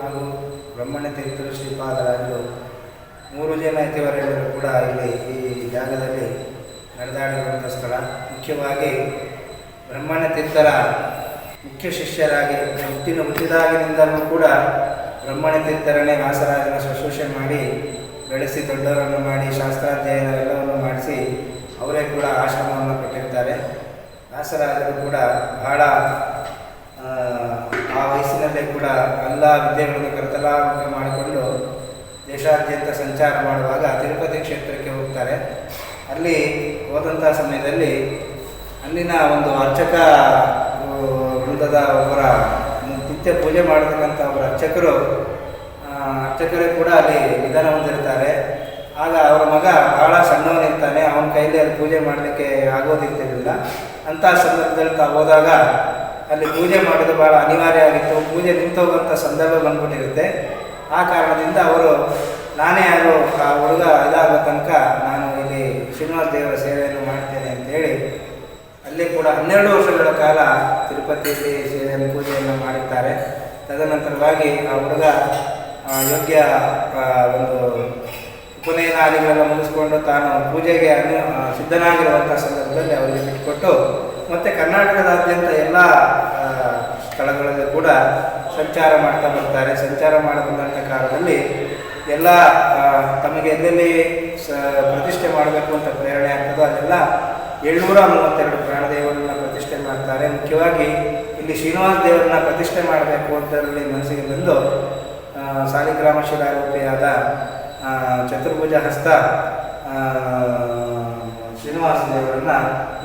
ಹಾಗೂ ಬ್ರಹ್ಮಣ್ಯ ತೀರ್ಥರು ಶ್ರೀಪಾದರಾಜರು ಮೂರು ಜನ ಯತಿವರೆಲ್ಲರೂ ಕೂಡ ಇಲ್ಲಿ ಈ ಜಾಗದಲ್ಲಿ ನಡೆದಾಡಿರುವಂಥ ಸ್ಥಳ. ಮುಖ್ಯವಾಗಿ ಬ್ರಹ್ಮಣ್ಯ ತೀರ್ಥರ ಮುಖ್ಯ ಶಿಷ್ಯರಾಗಿ ಹುಟ್ಟಿನ ಹುಟ್ಟಿದಾಗಿನಿಂದಲೂ ಕೂಡ ಬ್ರಹ್ಮಣ್ಯ ತೀರ್ಥರನ್ನೇ ವ್ಯಾಸರಾಜನ ಶುಶ್ರೂಷೆ ಮಾಡಿ ಬೆಳೆಸಿ ದೊಡ್ಡವರನ್ನು ಮಾಡಿ ಶಾಸ್ತ್ರಾಧ್ಯಯನವೆಲ್ಲವನ್ನು ಮಾಡಿಸಿ ಅವರೇ ಕೂಡ ಆಶ್ರಮವನ್ನು ಕೊಟ್ಟಿರ್ತಾರೆ. ವ್ಯಾಸರಾಜರು ಕೂಡ ಬಹಳ ವಯಸ್ಸಿನಲ್ಲೇ ಕೂಡ ಎಲ್ಲ ವಿದ್ಯೆಗಳನ್ನು ಕರತಲಾಮುಖ ಮಾಡಿಕೊಂಡು ದೇಶಾದ್ಯಂತ ಸಂಚಾರ ಮಾಡುವಾಗ ತಿರುಪತಿ ಕ್ಷೇತ್ರಕ್ಕೆ ಹೋಗ್ತಾರೆ. ಅಲ್ಲಿ ಹೋದಂಥ ಸಮಯದಲ್ಲಿ ಅಲ್ಲಿನ ಒಂದು ಅರ್ಚಕ ವೃಂದದ ಒಬ್ಬರ ನಿತ್ಯ ಪೂಜೆ ಮಾಡತಕ್ಕಂಥ ಒಬ್ಬರ ಅರ್ಚಕರು ಅರ್ಚಕರೇ ಕೂಡ ಅಲ್ಲಿ ನಿಧನ ಹೊಂದಿರ್ತಾರೆ. ಆಗ ಅವರ ಮಗ ಬಹಳ ಸಣ್ಣವನಿರ್ತಾನೆ ಅವನ ಕೈಯಲ್ಲಿ ಅಲ್ಲಿ ಪೂಜೆ ಮಾಡಲಿಕ್ಕೆ ಆಗೋದಿರ್ತಿರಲಿಲ್ಲ. ಅಂಥ ಸಂದರ್ಭದಲ್ಲಿ ತಾವು ಹೋದಾಗ ಅಲ್ಲಿ ಪೂಜೆ ಮಾಡೋದು ಭಾಳ ಅನಿವಾರ್ಯ ಆಗಿತ್ತು. ಪೂಜೆ ನಿಂತೋಗುವಂಥ ಸಂದರ್ಭ ಬಂದ್ಬಿಟ್ಟಿರುತ್ತೆ. ಆ ಕಾರಣದಿಂದ ಅವರು, ನಾನೇ ಯಾರು ಆ ಹುಡುಗ ಇದಾಗೋ ತನಕ ನಾನು ಇಲ್ಲಿ ಶ್ರೀನಿವಾಸ ದೇವರ ಸೇವೆಯನ್ನು ಮಾಡ್ತೇನೆ ಅಂತೇಳಿ ಅಲ್ಲಿ ಕೂಡ ಹನ್ನೆರಡು ವರ್ಷಗಳ ಕಾಲ ತಿರುಪತಿಯಲ್ಲಿ ಸೇವೆಯನ್ನು ಪೂಜೆಯನ್ನು ಮಾಡಿದ್ದಾರೆ. ತದನಂತರವಾಗಿ ಆ ಹುಡುಗ ಯೋಗ್ಯ ಒಂದು ಉಪನಯನಾದಿಗಳೆಲ್ಲ ಮುಗಿಸ್ಕೊಂಡು ತಾನು ಪೂಜೆಗೆ ಸಿದ್ಧನಾಗಿರುವಂಥ ಸಂದರ್ಭದಲ್ಲಿ ಅವರಿಗೆ ಬಿಟ್ಟುಕೊಟ್ಟು ಮತ್ತು ಕರ್ನಾಟಕದಾದ್ಯಂತ ಎಲ್ಲ ಸ್ಥಳಗಳಲ್ಲಿ ಕೂಡ ಸಂಚಾರ ಮಾಡ್ತಾ ಬರ್ತಾರೆ. ಸಂಚಾರ ಮಾಡಬಂದಂಥ ಕಾಲದಲ್ಲಿ ಎಲ್ಲ ತಮಗೆ ಎಲ್ಲೆಲ್ಲಿ ಸ, ಪ್ರತಿಷ್ಠೆ ಮಾಡಬೇಕು ಅಂತ ಪ್ರೇರಣೆ ಆಗ್ತದೋ ಅಲ್ಲೆಲ್ಲ ಏಳ್ನೂರ ಮೂವತ್ತೆರಡು ಪ್ರಾಣದೇವರನ್ನ ಪ್ರತಿಷ್ಠೆ ಮಾಡ್ತಾರೆ. ಮುಖ್ಯವಾಗಿ ಇಲ್ಲಿ ಶ್ರೀನಿವಾಸ ದೇವರನ್ನ ಪ್ರತಿಷ್ಠೆ ಮಾಡಬೇಕು ಅಂತಲ್ಲಿ ಮನಸ್ಸಿಗೆ ಬಂದು ಸಾಲಿಗ್ರಾಮ ಶಿಲಾರೂಪಿಯಾದ ಚತುರ್ಭುಜ ಹಸ್ತ ಆ, ಶ್ರೀನಿವಾಸ ದೇವರನ್ನ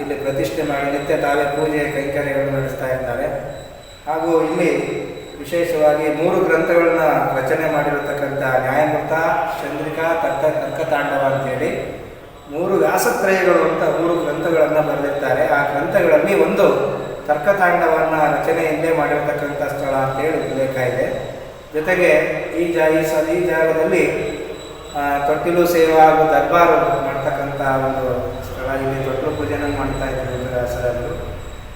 ಇಲ್ಲಿ ಪ್ರತಿಷ್ಠೆ ಮಾಡಿ ನಿತ್ಯ ತಾವೇ ಪೂಜೆ ಕೈಂಕರ್ಯಗಳನ್ನು ನಡೆಸ್ತಾ ಇರ್ತಾರೆ ಹಾಗೂ ಇಲ್ಲಿ ವಿಶೇಷವಾಗಿ ಮೂರು ಗ್ರಂಥಗಳನ್ನ ರಚನೆ ಮಾಡಿರತಕ್ಕಂಥ ನ್ಯಾಯಮೂರ್ತ ಚಂದ್ರಿಕಾ ತರ್ಕ ತರ್ಕತಾಂಡವ ಅಂತೇಳಿ ಮೂರು ವ್ಯಾಸತ್ರಯಗಳು ಅಂತ ಮೂರು ಗ್ರಂಥಗಳನ್ನು ಬರೆದಿರ್ತಾರೆ. ಆ ಗ್ರಂಥಗಳಲ್ಲಿ ಒಂದು ತರ್ಕತಾಂಡವನ್ನು ರಚನೆ ಇಲ್ಲೇ ಮಾಡಿರ್ತಕ್ಕಂಥ ಸ್ಥಳ ಅಂತೇಳಿ ಉಲ್ಲೇಖ ಇದೆ. ಜೊತೆಗೆ ಈ ಜಾ ಈ ಸ ಈ ಜಾಗದಲ್ಲಿ ತೊಟ್ಟಿಲು ಸೇವಾ ಹಾಗೂ ದರ್ಬಾರು ಮಾಡ್ತಕ್ಕಂಥ ಒಂದು ಇಲ್ಲಿ ದೊಡ್ಡ ಪೂಜೆನ ಮಾಡ್ತಾ ಇದ್ರು ವ್ಯಾಸರಾಜರು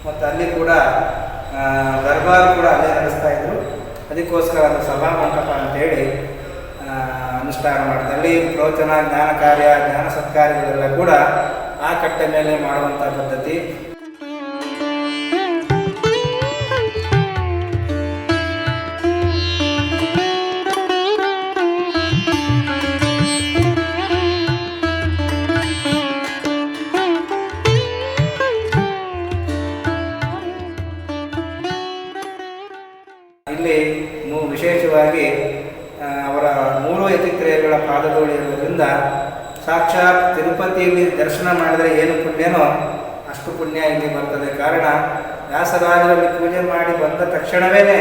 ಮತ್ತು ಅಲ್ಲಿ ಕೂಡ ದರ್ಬಾರ್ ಕೂಡ ಅಲ್ಲೇ ನಡೆಸ್ತಾ ಇದ್ರು. ಅದಕ್ಕೋಸ್ಕರ ಒಂದು ಸಭಾ ಮಂಟಪ ಅಂತೇಳಿ ಅನುಷ್ಠಾನ ಮಾಡಿದೆ ಅಲ್ಲಿ ಪ್ರವಚನ, ಜ್ಞಾನ ಕಾರ್ಯ, ಜ್ಞಾನ ಸತ್ಕಾರ್ಯಗಳೆಲ್ಲ ಕೂಡ ಆ ಕಟ್ಟೆ ಮೇಲೆ ಮಾಡುವಂಥ ಪದ್ಧತಿ. ಯತಿಕ್ರಿಯೆಗಳ ಪಾದದೋಳಿ ಇರುವುದರಿಂದ ಸಾಕ್ಷಾತ್ ತಿರುಪತಿಯಲ್ಲಿ ದರ್ಶನ ಮಾಡಿದರೆ ಏನು ಪುಣ್ಯನೋ ಅಷ್ಟು ಪುಣ್ಯ ಇಲ್ಲಿ ಬರ್ತದೆ. ಕಾರಣ ವ್ಯಾಸರಾಜರಲ್ಲಿ ಪೂಜೆ ಮಾಡಿ ಬಂದ ತಕ್ಷಣವೇ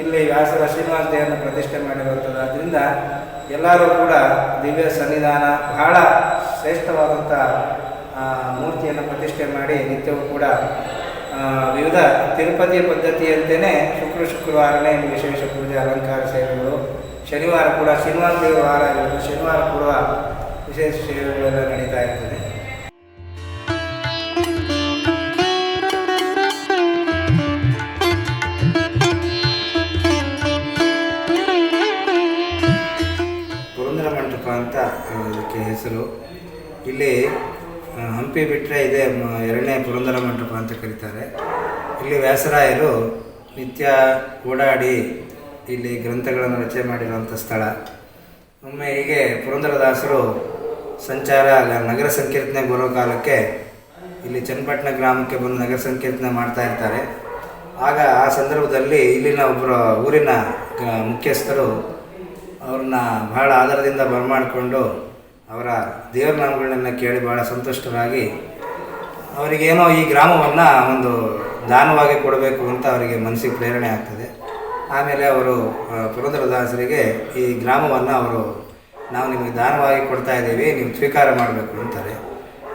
ಇಲ್ಲಿ ವ್ಯಾಸರ ಶ್ರೀನಿವಾಸ ದೇವನ ಪ್ರತಿಷ್ಠೆ ಬರ್ತದೆ ಆದ್ದರಿಂದ ಎಲ್ಲರೂ ಕೂಡ ದಿವ್ಯ ಸನ್ನಿಧಾನ, ಬಹಳ ಶ್ರೇಷ್ಠವಾದಂಥ ಮೂರ್ತಿಯನ್ನು ಪ್ರತಿಷ್ಠೆ ಮಾಡಿ ನಿತ್ಯವೂ ಕೂಡ ವಿವಿಧ ತಿರುಪತಿ ಪದ್ಧತಿಯಂತೆಯೇ ಶುಕ್ರ ಶುಕ್ರವಾರನೇ ವಿಶೇಷ ಪೂಜೆ, ಅಲಂಕಾರ ಸೇವೆಗಳು. ಶನಿವಾರ ಕೂಡ ಶನಿವಾರ ದೇವರ ವಾರ ಶನಿವಾರ ಕೂಡ ವಿಶೇಷ ಸೇವೆಗಳೆಲ್ಲ ನಡೀತಾ ಇರ್ತದೆ. ಮಂಟಪ ಅಂತ ಇದಕ್ಕೆ ಹೆಸರು. ಇಲ್ಲಿ ಹಂಪಿ ಬಿಟ್ಟರೆ ಇದೆ ಎರಡನೇ ಪುರಂದರ ಮಂಟಪ ಅಂತ ಕರೀತಾರೆ. ಇಲ್ಲಿ ವ್ಯಾಸರಾಯರು ನಿತ್ಯ ಓಡಾಡಿ ಇಲ್ಲಿ ಗ್ರಂಥಗಳನ್ನು ರಚನೆ ಮಾಡಿರುವಂಥ ಸ್ಥಳ. ಒಮ್ಮೆ ಹೀಗೆ ಪುರಂದರದಾಸರು ಸಂಚಾರ ನಗರ ಸಂಕೀರ್ತನೆ ಬರೋ ಕಾಲಕ್ಕೆ ಇಲ್ಲಿ ಚನ್ನಪಟ್ಟಣ ಗ್ರಾಮಕ್ಕೆ ಬಂದು ನಗರ ಸಂಕೀರ್ತನೆ ಮಾಡ್ತಾ ಇರ್ತಾರೆ. ಆಗ ಆ ಸಂದರ್ಭದಲ್ಲಿ ಇಲ್ಲಿನ ಒಬ್ಬರು ಊರಿನ ಮುಖ್ಯಸ್ಥರು ಅವ್ರನ್ನ ಬಹಳ ಆಧಾರದಿಂದ ಬರಮಾಡಿಕೊಂಡು ಅವರ ದೇವರ ನಾಮಗಳನ್ನೆಲ್ಲ ಕೇಳಿ ಭಾಳ ಸಂತುಷ್ಟರಾಗಿ ಅವರಿಗೇನೋ ಈ ಗ್ರಾಮವನ್ನು ಒಂದು ದಾನವಾಗಿ ಕೊಡಬೇಕು ಅಂತ ಅವರಿಗೆ ಮನಸ್ಸಿಗೆ ಪ್ರೇರಣೆ ಆಗ್ತದೆ. ಆಮೇಲೆ ಅವರು ಪುರಂದರದಾಸರಿಗೆ ಈ ಗ್ರಾಮವನ್ನು ಅವರು, ನಾವು ನಿಮಗೆ ದಾನವಾಗಿ ಕೊಡ್ತಾ ಇದ್ದೀವಿ, ನೀವು ಸ್ವೀಕಾರ ಮಾಡಬೇಕು ಅಂತಾರೆ.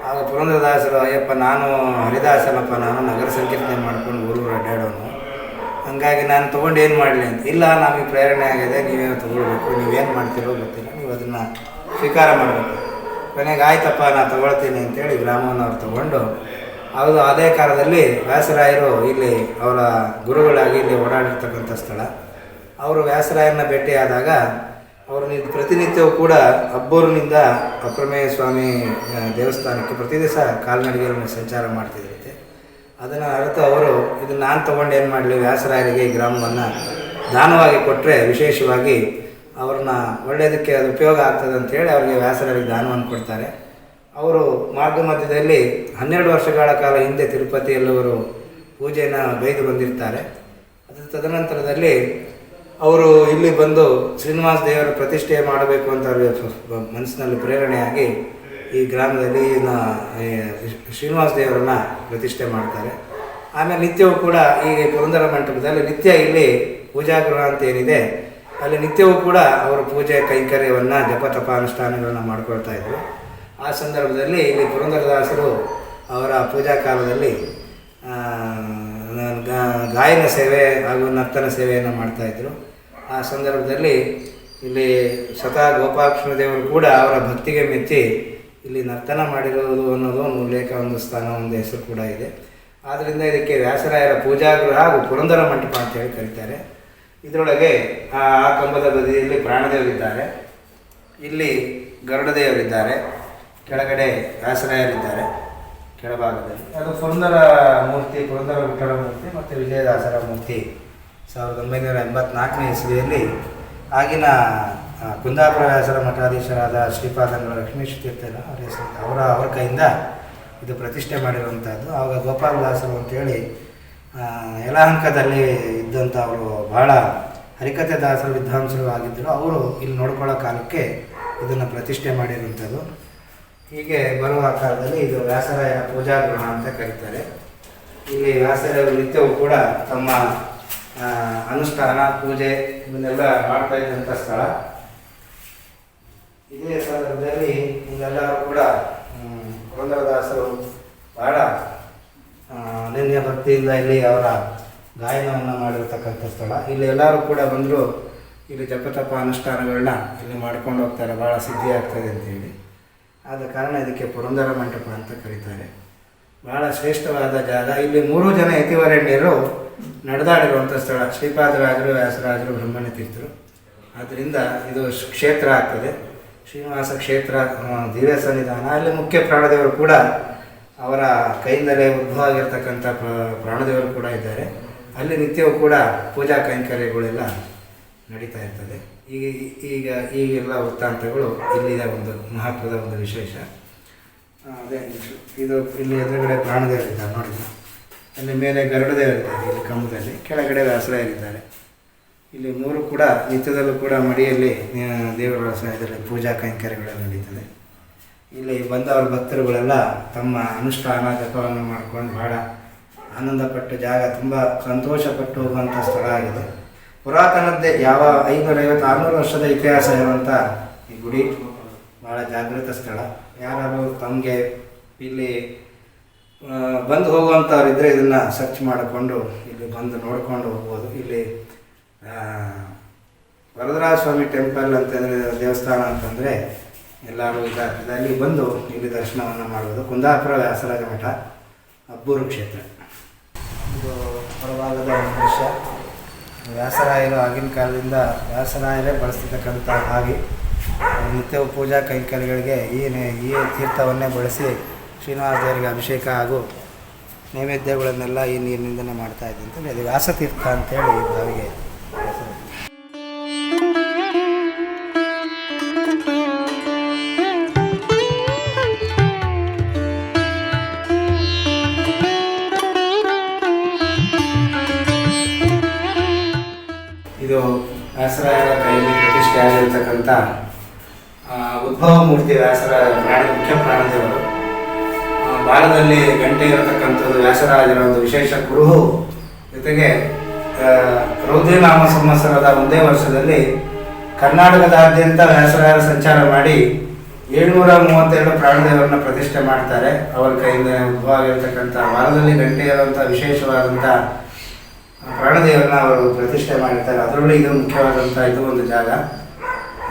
ಆಗ ಪುರಂದರದಾಸರು ಅಯ್ಯಪ್ಪ, ನಾನು ಹರಿದಾಸನಪ್ಪ, ನಾನು ನಗರ ಸಂಕೀರ್ತನೆ ಮಾಡ್ಕೊಂಡು ಊರೂರು ಅಡ್ಡಾಡೋನು. ಹಂಗಾಗಿ ನಾನು ತೊಗೊಂಡು ಏನು ಮಾಡಲಿ ಅಂತ. ಇಲ್ಲ, ನಮಗೆ ಪ್ರೇರಣೆ ಆಗಿದೆ ನೀವೇನು ತೊಗೊಳ್ಬೇಕು, ನೀವೇನು ಮಾಡ್ತೀರೋ ಗೊತ್ತಿಲ್ಲ, ನೀವು ಅದನ್ನು ಸ್ವೀಕಾರ ಮಾಡಬೇಕು. ಕೊನೆಗೆ, ಆಯ್ತಪ್ಪ ನಾನು ತೊಗೊಳ್ತೀನಿ ಅಂತೇಳಿ ಗ್ರಾಮವನ್ನು ಅವ್ರು ತೊಗೊಂಡು ಹೌದು ಅದೇ ಕಾಲದಲ್ಲಿ ವ್ಯಾಸರಾಯರು ಇಲ್ಲಿ ಅವರ ಗುರುಗಳಾಗಿ ಇಲ್ಲಿ ಓಡಾಡಿರ್ತಕ್ಕಂಥ ಸ್ಥಳ. ಅವರು ವ್ಯಾಸರಾಯರನ್ನ ಭೇಟಿಯಾದಾಗ ಅವರು ಪ್ರತಿನಿತ್ಯವೂ ಕೂಡ ಅಬ್ಬೂರಿನಿಂದ ಅಪ್ರಮೇಯ ಸ್ವಾಮಿ ದೇವಸ್ಥಾನಕ್ಕೆ ಪ್ರತಿ ದಿವಸ ಕಾಲ್ನಡಿಗೆಯನ್ನು ಸಂಚಾರ ಮಾಡ್ತಿದ್ರಂತೆ. ಅದನ್ನು ಅರ್ಥ ಅವರು ಇದನ್ನು ನಾನು ತೊಗೊಂಡು ಏನು ಮಾಡಲಿ, ವ್ಯಾಸರಾಯರಿಗೆ ಗ್ರಾಮವನ್ನು ದಾನವಾಗಿ ಕೊಟ್ಟರೆ ವಿಶೇಷವಾಗಿ ಅವ್ರನ್ನ ಒಳ್ಳೆಯದಕ್ಕೆ ಅದು ಉಪಯೋಗ ಆಗ್ತದೆ ಅಂತೇಳಿ ಅವರಿಗೆ ವ್ಯಾಸರಾಯರಿಗೆ ದಾನವನ್ನು ಕೊಡ್ತಾರೆ. ಅವರು ಮಾರ್ಗ ಮಧ್ಯದಲ್ಲಿ ಹನ್ನೆರಡು ವರ್ಷಗಳ ಕಾಲ ಹಿಂದೆ ತಿರುಪತಿಯಲ್ಲಿ ಅವರು ಪೂಜೆಯನ್ನು ಬೈದು ಬಂದಿರ್ತಾರೆ. ಅದು ತದನಂತರದಲ್ಲಿ ಅವರು ಇಲ್ಲಿ ಬಂದು ಶ್ರೀನಿವಾಸ ದೇವರ ಪ್ರತಿಷ್ಠೆ ಮಾಡಬೇಕು ಅಂತ ಮನಸ್ಸಿನಲ್ಲಿ ಪ್ರೇರಣೆಯಾಗಿ ಈ ಗ್ರಾಮದಲ್ಲಿ ಶ್ರೀನಿವಾಸ ದೇವರನ್ನ ಪ್ರತಿಷ್ಠೆ ಮಾಡ್ತಾರೆ. ಆಮೇಲೆ ನಿತ್ಯವೂ ಕೂಡ ಈ ಪುರಂದರ ಮಂಟಪದಲ್ಲಿ ನಿತ್ಯ ಇಲ್ಲಿ ಪೂಜಾಗೃಹ ಅಂತ ಏನಿದೆ, ಅಲ್ಲಿ ನಿತ್ಯವೂ ಕೂಡ ಅವರು ಪೂಜೆ, ಕೈಂಕರ್ಯವನ್ನು ಜಪ ತಪ ಅನುಷ್ಠಾನಗಳನ್ನು ಮಾಡ್ಕೊಳ್ತಾ ಇದ್ರು. ಆ ಸಂದರ್ಭದಲ್ಲಿ ಇಲ್ಲಿ ಪುರಂದರದಾಸರು ಅವರ ಪೂಜಾ ಕಾಲದಲ್ಲಿ ಗಾಯನ ಸೇವೆ ಹಾಗೂ ನರ್ತನ ಸೇವೆಯನ್ನು ಮಾಡ್ತಾಯಿದ್ರು ಆ ಸಂದರ್ಭದಲ್ಲಿ ಇಲ್ಲಿ ಸ್ವತಃ ಗೋಪಾಲಕೃಷ್ಣ ದೇವರು ಕೂಡ ಅವರ ಭಕ್ತಿಗೆ ಮೆಚ್ಚಿ ಇಲ್ಲಿ ನರ್ತನ ಮಾಡಿರೋದು ಅನ್ನೋದು ಒಂದು ಉಲ್ಲೇಖ ಒಂದು ಸ್ಥಾನ, ಒಂದು ಹೆಸರು ಕೂಡ ಇದೆ. ಆದ್ದರಿಂದ ಇದಕ್ಕೆ ವ್ಯಾಸರಾಯರ ಪೂಜಾಗೃಹ ಹಾಗೂ ಪುರಂದರ ಮಂಟಪ ಅಂತ ಹೇಳಿ ಕರೀತಾರೆ. ಇದರೊಳಗೆ ಆ ಕಂಬದ ಬದಿಯಲ್ಲಿ ಪ್ರಾಣದೇವರಿದ್ದಾರೆ. ಇಲ್ಲಿ ಗರುಡದೇವರಿದ್ದಾರೆ. ಕೆಳಗಡೆ ವ್ಯಾಸರಾಯರಿದ್ದಾರೆ, ಕೆಳಭಾಗದಲ್ಲಿ. ಅದು ಪುರಂದರ ಮೂರ್ತಿ, ಪುರಂದರ ವಿಠಲ ಮೂರ್ತಿ ಮತ್ತು ವಿಜಯದಾಸರ ಮೂರ್ತಿ. ಸಾವಿರದ ಒಂಬೈನೂರ ಎಂಬತ್ನಾಲ್ಕನೇ ಇಸ್ವಿಯಲ್ಲಿ ಆಗಿನ ಕುಂದಾಪುರ ವ್ಯಾಸರ ಮಠಾಧೀಶರಾದ ಶ್ರೀಪಾದಂಗಳ ಲಕ್ಷ್ಮೀಶ್ ತೀರ್ಥನ ಅವರ ಹೆಸರು, ಅವರ ಅವರ ಕೈಯಿಂದ ಇದು ಪ್ರತಿಷ್ಠೆ ಮಾಡಿರುವಂಥದ್ದು ಆವಾಗ ಗೋಪಾಲದಾಸರು ಅಂತೇಳಿ ಯಲಹಂಕದಲ್ಲಿ ಇದ್ದಂಥ ಅವರು ಬಹಳ ಹರಿಕತೆ ದಾಸರ, ವಿದ್ವಾಂಸರು ಆಗಿದ್ದರು. ಅವರು ಇಲ್ಲಿ ನೋಡ್ಕೊಳ್ಳೋ ಕಾಲಕ್ಕೆ ಇದನ್ನು ಪ್ರತಿಷ್ಠೆ ಮಾಡಿರುವಂಥದ್ದು ಹೀಗೆ ಬರುವ ಕಾಲದಲ್ಲಿ ಇದು ವ್ಯಾಸರಾಯನ ಪೂಜಾ ಗೃಹ ಅಂತ ಕರೀತಾರೆ. ಇಲ್ಲಿ ವ್ಯಾಸರಾಯರು ನಿತ್ಯವೂ ಕೂಡ ತಮ್ಮ ಅನುಷ್ಠಾನ, ಪೂಜೆ ಇವನ್ನೆಲ್ಲ ಮಾಡ್ತಾ ಇದ್ದಂಥ ಸ್ಥಳ. ಇದೇ ಸಂದರ್ಭದಲ್ಲಿ ಇವೆಲ್ಲರೂ ಕೂಡ ಪುರಂದರದಾಸರು ಬಹಳ ಅನನ್ಯ ಭಕ್ತಿಯಿಂದ ಇಲ್ಲಿ ಅವರ ಗಾಯನವನ್ನು ಮಾಡಿರ್ತಕ್ಕಂಥ ಸ್ಥಳ. ಇಲ್ಲಿ ಎಲ್ಲರೂ ಕೂಡ ಬಂದರೂ ಇಲ್ಲಿ ಜಪತಪ ಅನುಷ್ಠಾನಗಳನ್ನ ಇಲ್ಲಿ ಮಾಡ್ಕೊಂಡು ಹೋಗ್ತಾರೆ. ಭಾಳ ಸಿದ್ಧಿ ಆಗ್ತದೆ ಅಂತೇಳಿ ಆದ ಕಾರಣ ಇದಕ್ಕೆ ಪುರಂದರ ಮಂಟಪ ಅಂತ ಕರೀತಾರೆ. ಬಹಳ ಶ್ರೇಷ್ಠವಾದ ಜಾಗ. ಇಲ್ಲಿ ಮೂರು ಜನ ಯತಿವರಣ್ಯರು ನಡೆದಾಡಿರುವಂಥ ಸ್ಥಳ. ಶ್ರೀಪಾದರಾಜರು, ವ್ಯಾಸರಾಜರು ಬ್ರಹ್ಮಣ್ಯ ತೀರ್ಥರು. ಆದ್ದರಿಂದ ಇದು ಕ್ಷೇತ್ರ ಆಗ್ತದೆ. ಶ್ರೀನಿವಾಸ ಕ್ಷೇತ್ರ ದಿವ್ಯ ಸನ್ನಿಧಾನ. ಅಲ್ಲಿ ಮುಖ್ಯ ಪ್ರಾಣದೇವರು ಕೂಡ ಅವರ ಕೈಯಿಂದಲೇ ಉದ್ಭವ ಆಗಿರ್ತಕ್ಕಂಥ ಪ್ರ- ಪ್ರಾಣದೇವರು ಕೂಡ ಇದ್ದಾರೆ. ಅಲ್ಲಿ ನಿತ್ಯವೂ ಕೂಡ ಪೂಜಾ ಕೈಂಕರ್ಯಗಳೆಲ್ಲ ನಡೀತಾ ಇರ್ತದೆ. ಈಗ ಈಗ, ಈಗೆಲ್ಲ ವೃತ್ತಾಂತಗಳು ಇಲ್ಲಿದೆ ಒಂದು ಮಹತ್ವದ ಒಂದು ವಿಶೇಷ. ಅದೇ ಇದು- ಇಲ್ಲಿ ಎದುರುಗಡೆ ಪ್ರಾಣದೇವರಿದ್ದಾರೆ ನೋಡಿ ಅಲ್ಲಿ ಮೇಲೆ ಗರುಡದೇವರಿದ್ದಾರೆ, ಇಲ್ಲಿ ಕಂಬದಲ್ಲಿ. ಕೆಳಗಡೆ ವ್ಯಾಸರಾಯರಿದ್ದಾರೆ. ಇಲ್ಲಿ ಮೂರು ಕೂಡ, ನಿತ್ಯದಲ್ಲೂ ಕೂಡ ಮಡಿಯಲ್ಲಿ ದೇವರ ಇದರಲ್ಲಿ ಪೂಜಾ ಕೈಂಕರ್ಯಗಳು ನಡೀತದೆ. ಇಲ್ಲಿ ಬಂದವರ ಭಕ್ತರುಗಳೆಲ್ಲ ತಮ್ಮ ಅನುಷ್ಠಾನ, ಜಪವನ್ನು ಮಾಡ್ಕೊಂಡು ಬಹಳ ಆನಂದಪಟ್ಟು, ಜಾಗ ತುಂಬ ಸಂತೋಷಪಟ್ಟು ಹೋಗುವಂಥ ಸ್ಥಳ ಆಗಿದೆ. ಪುರಾತನದ್ದೇ ಯಾವ ಐನೂರೈವತ್ತು ಆರುನೂರು ವರ್ಷದ ಇತಿಹಾಸ ಇರುವಂಥ ಈ ಗುಡಿ? ಭಾಳ ಜಾಗೃತ ಸ್ಥಳ. ಯಾರು ತಮಗೆ ಇಲ್ಲಿ ಬಂದು ಹೋಗುವಂಥವ್ರು ಇದ್ದರೆ ಇದನ್ನು ಸರ್ಚ್ ಮಾಡಿಕೊಂಡು ಇಲ್ಲಿ ಬಂದು ನೋಡ್ಕೊಂಡು ಹೋಗ್ಬೋದು. ಇಲ್ಲಿ ವರದರಾಜ ಸ್ವಾಮಿ ಟೆಂಪಲ್ ಅಂತಂದರೆ ದೇವಸ್ಥಾನ ಅಂತಂದರೆ ಎಲ್ಲರೂ ಇದ ಅಲ್ಲಿ ಬಂದು ಇಲ್ಲಿ ದರ್ಶನವನ್ನು ಮಾಡ್ಬೋದು. ಕುಂದಾಪುರ ವ್ಯಾಸರಾಜ ಮಠ ಅಬ್ಬೂರು ಕ್ಷೇತ್ರ. ಇದು ಹೊರಭಾಗದ ದೃಶ್ಯ. ವ್ಯಾಸರಾಯರು ಆಗಿನ ಕಾಲದಿಂದ ವ್ಯಾಸರಾಯರೇ ಬಳಸ್ತಿರ್ತಕ್ಕಂಥ ಹಾಗೆ, ನಿತ್ಯವೂ ಪೂಜಾ ಕೈಂಕರ್ಯಗಳಿಗೆ ಈ ಈ ತೀರ್ಥವನ್ನೇ ಬಳಸಿ ಶ್ರೀನಿವಾಸ ದೇವರಿಗೆ ಅಭಿಷೇಕ ಹಾಗೂ ನೈವೇದ್ಯಗಳನ್ನೆಲ್ಲ ಈ ನೀರಿನಿಂದನೇ ಮಾಡ್ತಾ ಇದ್ದೆ ಅಂತೇಳಿ ಅದು ವ್ಯಾಸತೀರ್ಥ ಅಂತೇಳಿ ಈ ಬಾವಿಗೆ ಇದು ವ್ಯಾಸರಾಯರ ಕೈಯಲ್ಲಿ ಪ್ರತಿಷ್ಠೆ ಆಗಿರತಕ್ಕಂಥ ಉದ್ಭವ ಮೂರ್ತಿ ವ್ಯಾಸರ ಪ್ರಾಣ, ಮುಖ್ಯ ಪ್ರಾಣದೇವರು. ಬಾಲದಲ್ಲಿ ಗಂಟೆ ಇರತಕ್ಕಂಥದ್ದು ವ್ಯಾಸರಾಜರ ಒಂದು ವಿಶೇಷ ಕುರುಹು. ಜೊತೆಗೆ ರೌದ್ರಿ ರೌದ್ರನಾಮ ಸಂವತ್ಸರದ ಒಂದೇ ವರ್ಷದಲ್ಲಿ ಕರ್ನಾಟಕದಾದ್ಯಂತ ವ್ಯಾಸರಾಯರ ಸಂಚಾರ ಮಾಡಿ ಏಳ್ನೂರ ಮೂವತ್ತೆರಡು ಪ್ರಾಣದೇವರನ್ನ ಪ್ರತಿಷ್ಠೆ ಮಾಡ್ತಾರೆ. ಅವರ ಕೈಯಿಂದ ಉದ್ಭವ ಆಗಿರತಕ್ಕಂಥ, ಬಾಲದಲ್ಲಿ ಗಂಟೆ ಇರುವಂಥ ವಿಶೇಷವಾದಂಥ ಪ್ರಾಣದೇವರನ್ನ ಅವರು ಪ್ರತಿಷ್ಠೆ ಮಾಡಿರ್ತಾರೆ. ಅದರಲ್ಲೂ ಇದು ಮುಖ್ಯವಾದಂಥ ಇದು ಒಂದು ಜಾಗ.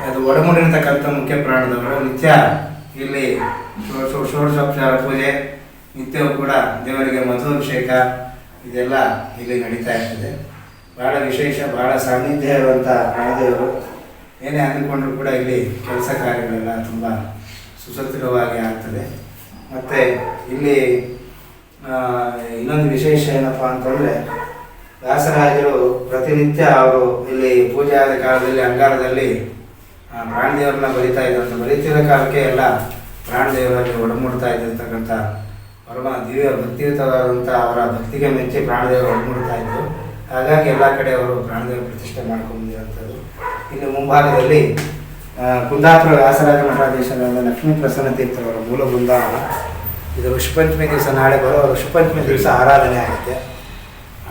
ಅದು ಒಡಮೂಡಿರ್ತಕ್ಕಂಥ ಮುಖ್ಯ ಪ್ರಾಣದವರು. ನಿತ್ಯ ಇಲ್ಲಿ ಷೋಡಶೋಪಚಾರ ಪೂಜೆ, ನಿತ್ಯವೂ ಕೂಡ ದೇವರಿಗೆ ಮಧುಭಿಷೇಕ ಇದೆಲ್ಲ ಇಲ್ಲಿ ನಡೀತಾ ಇರ್ತದೆ. ಬಹಳ ವಿಶೇಷ, ಬಹಳ ಸಾನ್ನಿಧ್ಯ ಇರುವಂಥ ಪ್ರಾಣದೇವರು. ಏನೇ ಅಂದುಕೊಂಡ್ರೂ ಕೂಡ ಇಲ್ಲಿ ಕೆಲಸ ಕಾರ್ಯಗಳೆಲ್ಲ ತುಂಬ ಸುಸತ್ರವಾಗಿ ಆಗ್ತದೆ. ಮತ್ತು ಇಲ್ಲಿ ಇನ್ನೊಂದು ವಿಶೇಷ ಏನಪ್ಪ ಅಂತಂದರೆ ವ್ಯಾಸರಾಜರು ಪ್ರತಿನಿತ್ಯ ಅವರು ಇಲ್ಲಿ ಪೂಜೆ ಆದ ಕಾಲದಲ್ಲಿ, ಅಂಗಾರದಲ್ಲಿ ಪ್ರಾಣದೇವರನ್ನ ಬರಿತಾ ಇದ್ದಂಥ ಬರೀತಿರೋ ಕಾಲಕ್ಕೆ ಎಲ್ಲ ಪ್ರಾಣದೇವರಲ್ಲಿ ಒಡಮೂಡ್ತಾ ಇದ್ದಿರ್ತಕ್ಕಂಥ ಪರಮ ದಿವ್ಯ ಭಕ್ತಿಯುತವಾದಂಥ ಅವರ ಭಕ್ತಿಗೆ ಮೆಚ್ಚಿ ಪ್ರಾಣದೇವರು ಒಡಮೂಡ್ತಾ ಇದ್ದರು ಹಾಗಾಗಿ ಎಲ್ಲ ಕಡೆ ಅವರು ಪ್ರಾಣದೇವ ಪ್ರತಿಷ್ಠೆ ಮಾಡ್ಕೊಂಡಿರುವಂಥದ್ದು ಇನ್ನು ಮುಂಭಾಗದಲ್ಲಿ ಕುಂದಾಪುರ ವ್ಯಾಸರಾಜ ಮಠಾಧೀಶರಾದ ಲಕ್ಷ್ಮೀ ಪ್ರಸನ್ನ ತೀರ್ಥರವರ ಮೂಲ ಬೃಂದಾವನ ಇದು ಋಷಿಪಂಚಮಿ ದಿವಸ, ನಾಳೆ ಬರೋ ಋಷಿಪಂಚಮಿ ದಿವಸ ಆರಾಧನೆ ಆಗುತ್ತೆ.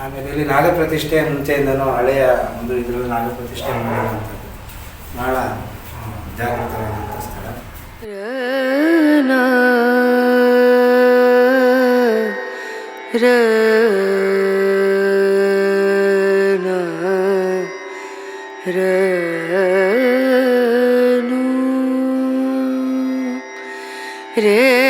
ಆಮೇಲೆ ಇಲ್ಲಿ ನಾಗಪ್ರತಿಷ್ಠೆ ಮುಂಚೆಯಿಂದನೂ ಹಳೆಯ ಒಂದು ಇದರಲ್ಲಿ ನಾಗಪ್ರತಿಷ್ಠೆ ಮಾಡಿರುವಂಥದ್ದು ಭಾಳ ಜಾಗೃತವಾದಂಥ ಸ್ಥಳ. रे